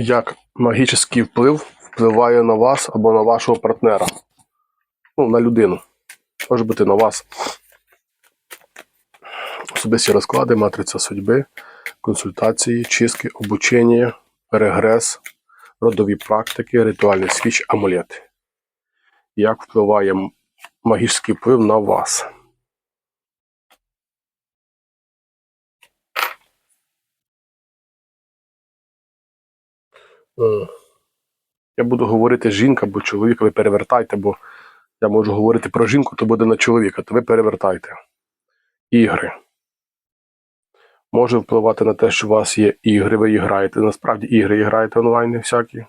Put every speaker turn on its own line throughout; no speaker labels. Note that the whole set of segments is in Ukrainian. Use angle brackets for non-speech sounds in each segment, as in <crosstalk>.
як магічний вплив впливає на вас або на вашого партнера. Ну, на людину. Може бути на вас. Особисті розклади, матриця судьби, консультації, чистки, обучення, регрес, родові практики, ритуальний свіч, амулети. Як впливає магічний вплив на вас? Е, Я буду говорити жінка або чоловік, ви перевертайте, бо я можу говорити про жінку, то буде на чоловіка, то ви перевертайте. Ігри. Може впливати на те, що у вас є ігри, ви граєте. Насправді ігри і граєте онлайн всякі.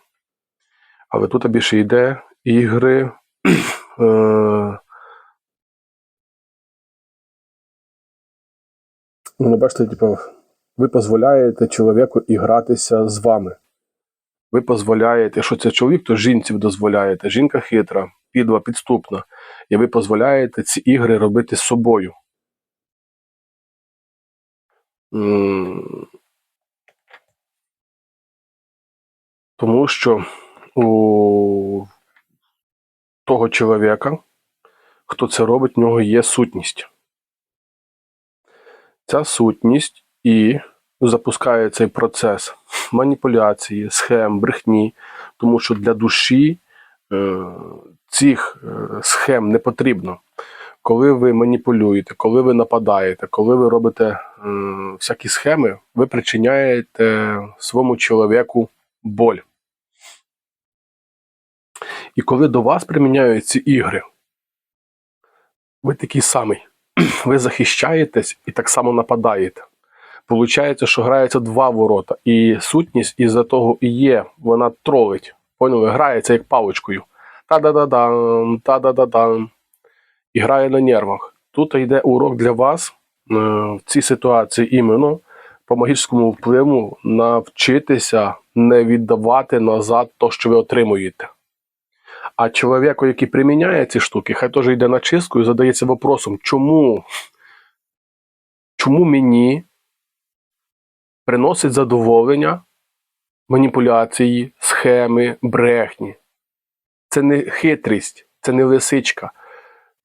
Але тут більше йде ігри. е, Ну, бачите, типу, ви дозволяєте чоловіку і гратися з вами. Ви дозволяєте, що це чоловік, то жінці дозволяєте. Жінка хитра, підла, підступна. І ви дозволяєте ці ігри робити з собою. Тому що у того чоловіка, хто це робить, в нього є сутність. Ця сутність і запускає цей процес маніпуляції, схем, брехні, тому що для душі е, цих е, схем не потрібно. Коли ви маніпулюєте, коли ви нападаєте, коли ви робите е, всякі схеми, ви причиняєте своєму чоловіку боль. І коли до вас приміняють ці ігри, ви такий самий. <clears throat> Ви захищаєтесь і так само нападаєте. Получається, що грається два ворота, і сутність із-за того і є, вона тролить. Поняли? Грається як паличкою. Та-да-да-дам, та-да-да-дам. І грає на нервах. Тут йде урок для вас е, в цій ситуації іменно по магічному впливу навчитися не віддавати назад то, що ви отримуєте. А чоловіку, який приміняє ці штуки, хай теж йде на чистку і задається вопросом, чому, чому мені приносить задоволення маніпуляції, схеми, брехні. Це не хитрість, це не лисичка,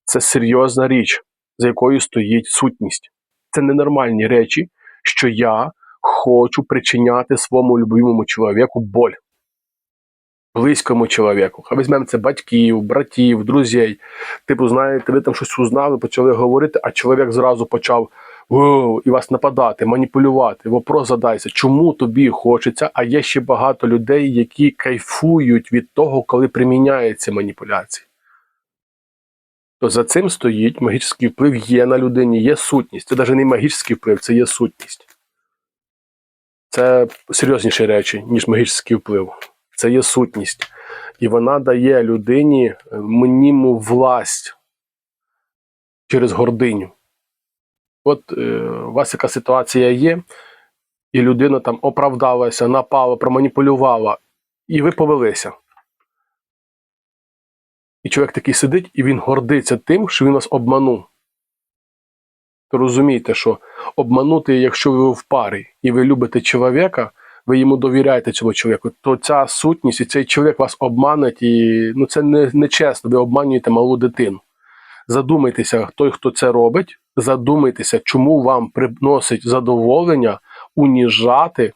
це серйозна річ, за якою стоїть сутність. Це ненормальні речі, що я хочу причиняти своєму любимому чоловіку боль. Близькому чоловіку. А візьмемо це батьків, братів, друзей. Типу, знаєте, ви там щось узнали, почали говорити, а чоловік зразу почав І вас нападати, маніпулювати. Вопрос задайся, чому тобі хочеться, а є ще багато людей, які кайфують від того, коли приміняються маніпуляції. То за цим стоїть магічний вплив є на людині, є сутність. Це навіть не магічний вплив, це є сутність. Це серйозніші речі, ніж магічний вплив. Це є сутність. І вона дає людині е, мніму власть через гординю. От е, у вас яка ситуація є, і людина там оправдалася, напала, проманіпулювала, і ви повелися. І чоловік такий сидить, і він гордиться тим, що він вас обманув. То розумієте, що обманути, якщо ви в парі і ви любите чоловіка, ви йому довіряєте цьому чоловіку, то ця сутність і цей чоловік вас обманить, і ну це не, не чесно, ви обманюєте малу дитину. Задумайтеся, той, хто це робить, задумайтеся, чому вам приносить задоволення уніжати,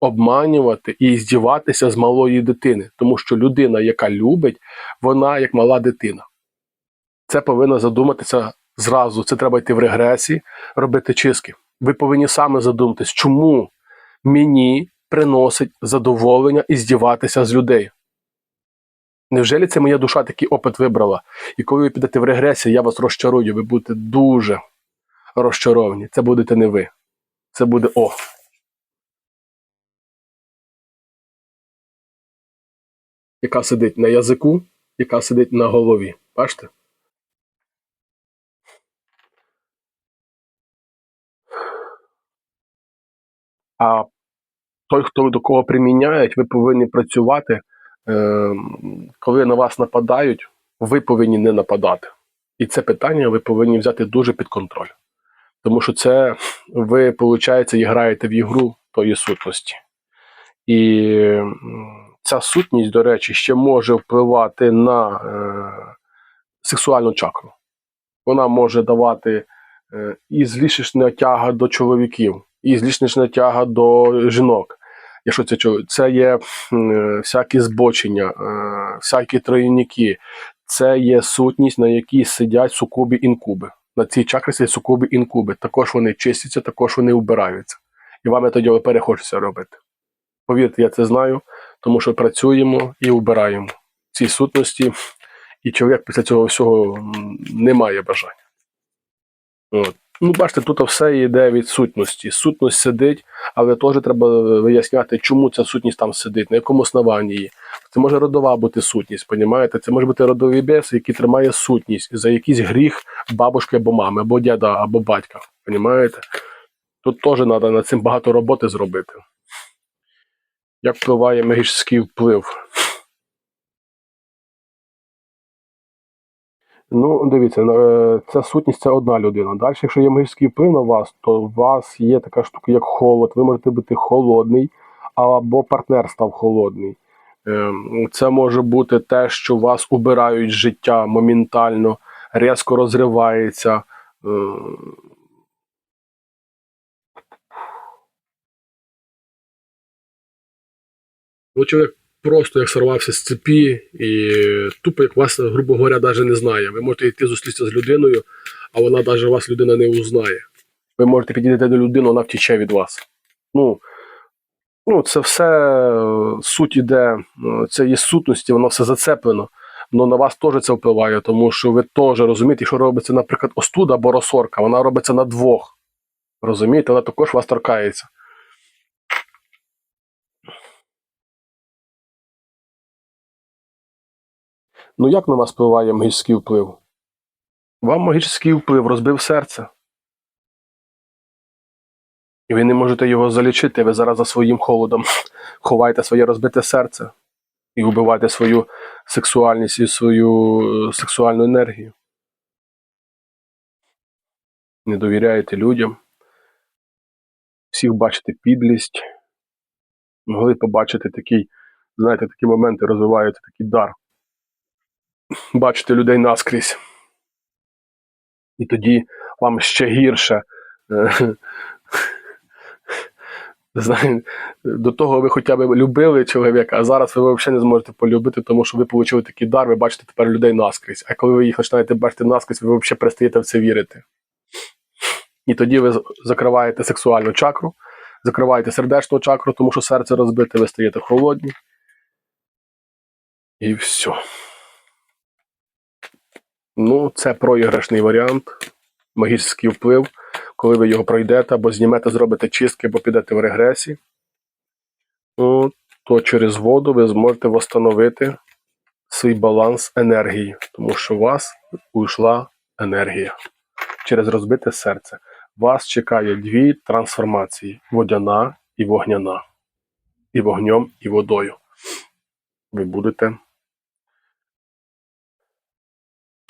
обманювати і здіватися з малої дитини. Тому що людина, яка любить, вона як мала дитина. Це повинно задуматися зразу. Це треба йти в регресії, робити чистки. Ви повинні саме задуматись, чому мені приносить задоволення і здіватися з людей. Невже це моя душа такий опит вибрала? І коли ви підете в регресію, я вас розчарую, ви будете дуже розчаровані. Це будете не ви. Це буде О. Яка сидить на язику, яка сидить на голові. Бачите? А той, хто до кого приміняють, ви повинні працювати. Е, коли на вас нападають, ви повинні не нападати. І це питання ви повинні взяти дуже під контроль. Тому що це ви, виходить, граєте в ігру тої сутності. І ця сутність, до речі, ще може впливати на е, сексуальну чакру. Вона може давати е, і злішечна тяга до чоловіків, і злішечна тяга до жінок. Якщо це чоловік, це є е, всякі збочення, е, всякі тройники, це є сутність, на якій сидять сукуби інкуби. На цій чакрі сидять сукуби інкуби. Також вони чистяться, також вони вбираються. І вам тоді перехочеться робити. Повірте, я це знаю, тому що працюємо і вбираємо ці сутності, і чоловік після цього всього не має бажання. От. Ну, бачите, тут все йде від сутності. Сутність сидить, але теж треба виясняти, чому ця сутність там сидить, на якому основанні її. Це може родова бути сутність, понімаєте? Це може бути родовий бес, який тримає сутність за якийсь гріх бабушки або мами, або дяда, або батька. Понімаєте? Тут теж треба над цим багато роботи зробити. Як впливає магічний вплив? Ну, дивіться, е, ця сутність це одна людина. Далі, якщо є магічний вплив на вас, то у вас є така штука, як холод. Ви можете бути холодний, або партнер став холодний. Ем, Це може бути те, що вас убирають з життя моментально, різко розривається. Ем, Ну, чоловік просто як сорвався з цепі і тупо, як вас, грубо говоря, навіть не знає. Ви можете йти зустрітися з людиною, а вона навіть вас людина не узнає. Ви можете підійти до людини, вона втіче від вас. Ну, ну це все е, суть іде, е, це є сутності, воно все зацеплено. Ну на вас теж це впливає, тому що ви теж розумієте, що робиться, наприклад, остуда або розсорка, вона робиться на двох. Розумієте, але також вас торкається. Ну як на вас впливає магічний вплив? Вам магічний вплив розбив серце. І ви не можете його залічити, ви зараз за своїм холодом <laughs> ховаєте своє розбите серце і вбиваєте свою сексуальність і свою е, сексуальну енергію. Не довіряєте людям. Всіх бачите підлість. Могли побачити такий, знаєте, такі моменти розвивається такий дар. Бачите людей наскрізь. І тоді вам ще гірше. Е, <laughs> до того ви хоча б любили чоловіка, а зараз ви взагалі не зможете полюбити, тому що ви отримали такий дар, ви бачите тепер людей наскрізь. А коли ви їх починаєте бачити наскрізь, ви взагалі перестаєте в це вірити. І тоді ви закриваєте сексуальну чакру, закриваєте сердечну чакру, тому що серце розбите, ви стаєте холодні. І все. Ну, це проіграшний варіант, магічний вплив. Коли ви його пройдете, або знімете, зробите чистки, або підете в регресі, ну, то через воду ви зможете встановити свій баланс енергії, тому що у вас уйшла енергія через розбите серце. Вас чекає дві трансформації: водяна і вогняна. І вогнем, і водою. Ви будете.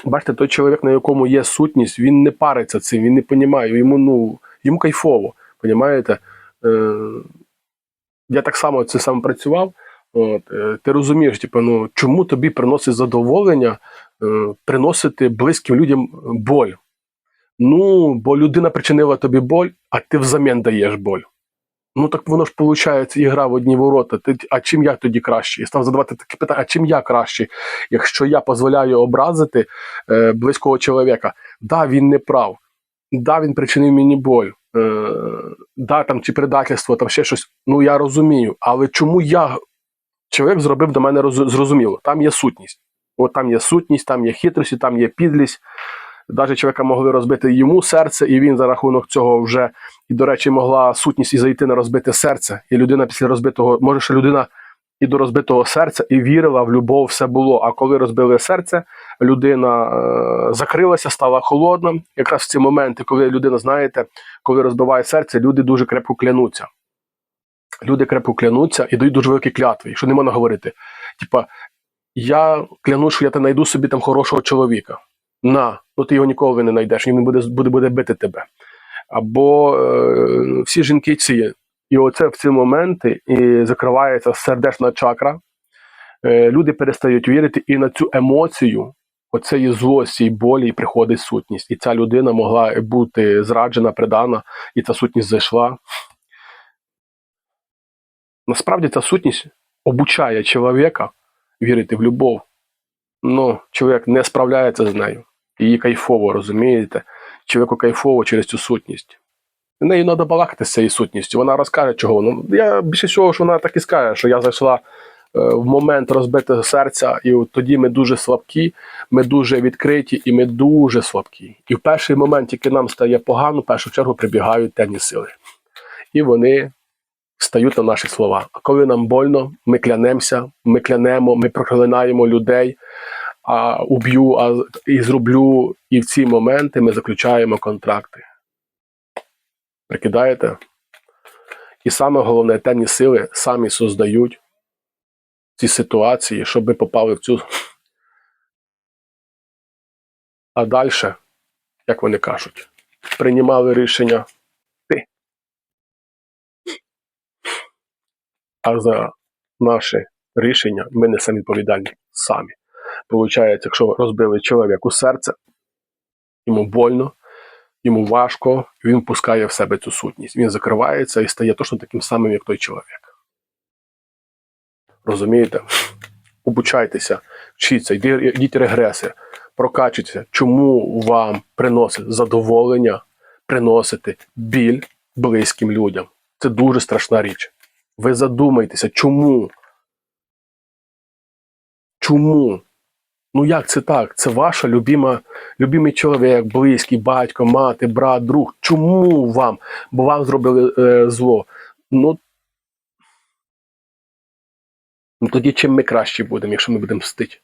Бачите, той чоловік, на якому є сутність, він не париться цим, він не розуміє, йому, ну, йому кайфово. Понімаєте? Е, я так само це сам працював. От, е, ти розумієш, типу, ну, чому тобі приносить задоволення е, приносити близьким людям боль? Ну, бо людина причинила тобі боль, а ти взамін даєш боль. Ну так воно ж виходить, ігра в одні ворота. Ти, а чим я тоді краще? Я став задавати таке питання, а чим я краще, якщо я дозволяю образити е, близького чоловіка? Да, він не прав. Да, він причинив мені боль. Е, да, там чи предательство, там ще щось. Ну я розумію. Але чому я чоловік зробив до мене роз- зрозуміло? Там є сутність. От там є сутність, там є хитрість, там є підлість. Навіть чоловіка могли розбити йому серце, і він за рахунок цього вже, і, до речі, могла сутність і зайти на розбите серце. І людина після розбитого, може, що людина і до розбитого серця і вірила в любов, все було. А коли розбили серце, людина е, закрилася, стала холодна. Якраз в ці моменти, коли людина, знаєте, коли розбиває серце, люди дуже крепко клянуться. Люди крепко клянуться і дають дуже великі клятви, що не можна говорити. Типа, я клянусь, що я знайду собі там хорошого чоловіка. На, ну ти його ніколи не знайдеш, він буде, буде, буде бити тебе. Або е, всі жінки ці І оце в ці моменти і закривається сердечна чакра. Е, Люди перестають вірити, і на цю емоцію оцеї злості і болі приходить сутність. І ця людина могла бути зраджена, предана, і ця сутність зайшла. Насправді ця сутність обучає чоловіка вірити в любов. Ну, чоловік не справляється з нею. Її кайфово, розумієте? Чоловіку кайфово через цю сутність. Нею треба балакати з цією сутністю. Вона розкаже, чого. Ну, я більше всього, що вона так і скаже, що я зайшла е, в момент розбитого серця, і от тоді ми дуже слабкі, ми дуже відкриті і ми дуже слабкі. І в перший момент, тільки нам стає погано, в першу чергу прибігають темні сили. І вони стають на наші слова. А коли нам больно, ми клянемося, ми клянемо, ми проклинаємо людей, а уб'ю, а і зроблю. І в ці моменти ми заключаємо контракти. Прикидаєте? І саме головне, темні сили самі создають ці ситуації, щоб ми попали в цю. А далі, як вони кажуть, приймали рішення ти. А за наше рішення ми несемо відповідальність самі. Получається, якщо розбили чоловіку серце, йому больно, йому важко, він пускає в себе цю сутність. Він закривається і стає точно таким самим, як той чоловік. Розумієте? Обучайтеся, вчіться, йдіть регреси, прокачуйтеся. Чому вам приносить задоволення приносити біль близьким людям? Це дуже страшна річ. Ви задумайтеся, чому? Чому? Ну як це так? Це ваша любима, любимий чоловік, близький, батько, мати, брат, друг. Чому вам? Бо вам зробили е, зло. Ну, ну тоді чим ми краще будемо, якщо ми будемо мстити?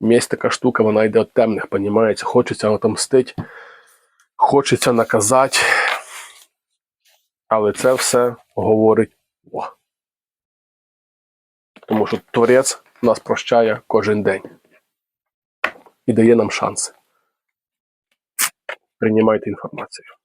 Мість така штука, вона йде від темних, понімається. Хочеться отомстити, хочеться наказати. Але це все говорить о. Тому що Творець нас прощає кожен день і дає нам шанси. Приймайте інформацію.